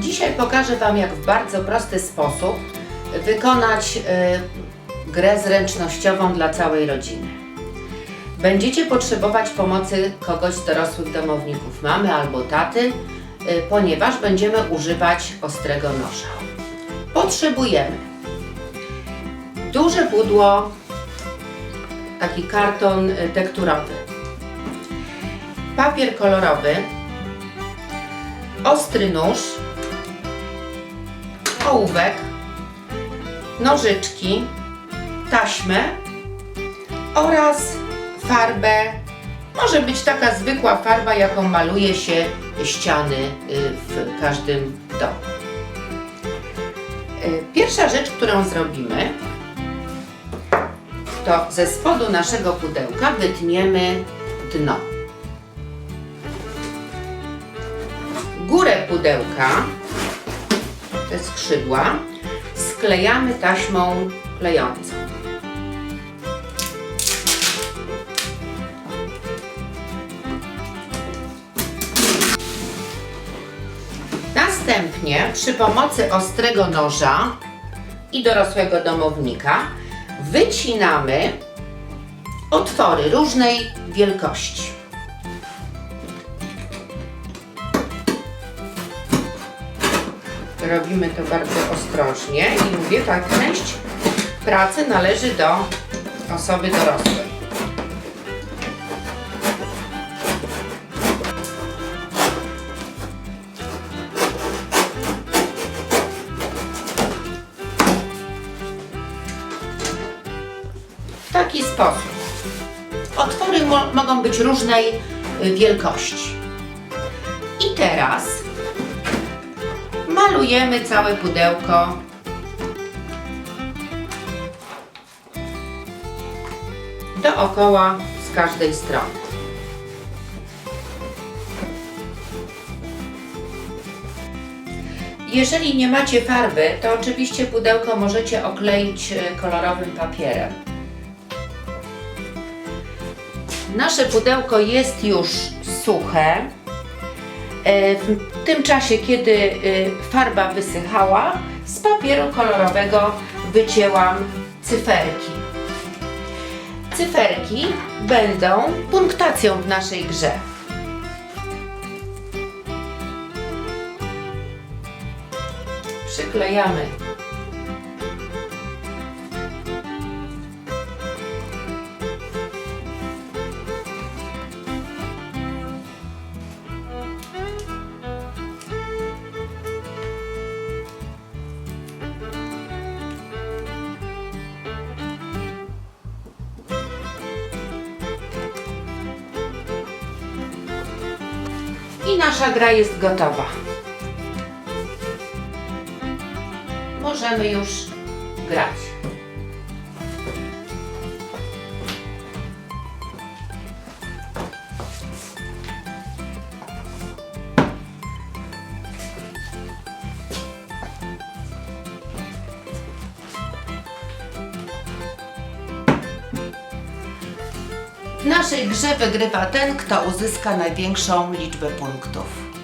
Dzisiaj pokażę Wam, jak w bardzo prosty sposób wykonać y, grę zręcznościową dla całej rodziny. Będziecie potrzebować pomocy kogoś z dorosłych domowników, mamy albo taty, y, ponieważ będziemy używać ostrego noża. Potrzebujemy duże pudło, taki karton y, tekturowy, papier kolorowy, ostry nóż, ołówek, nożyczki, taśmę oraz farbę. Może być taka zwykła farba, jaką maluje się ściany y, w każdym domu. Y, Pierwsza rzecz, którą zrobimy, to ze spodu naszego pudełka wytniemy dno. Górę pudełka, skrzydła, sklejamy taśmą klejącą. Następnie przy pomocy ostrego noża i dorosłego domownika wycinamy otwory różnej wielkości. Robimy to bardzo ostrożnie i mówię, ta część pracy należy do osoby dorosłej. W taki sposób. Otwory mo- mogą być różnej y, wielkości. I teraz malujemy całe pudełko. Dookoła z każdej strony. Jeżeli nie macie farby, to oczywiście pudełko możecie okleić e, kolorowym papierem. Nasze pudełko jest już suche. E, W tym czasie, kiedy e, farba wysychała, z papieru kolorowego wycięłam cyferki. Cyferki będą punktacją w naszej grze. Przyklejamy i nasza gra jest gotowa. Możemy już grać. W naszej grze wygrywa ten, kto uzyska największą liczbę punktów.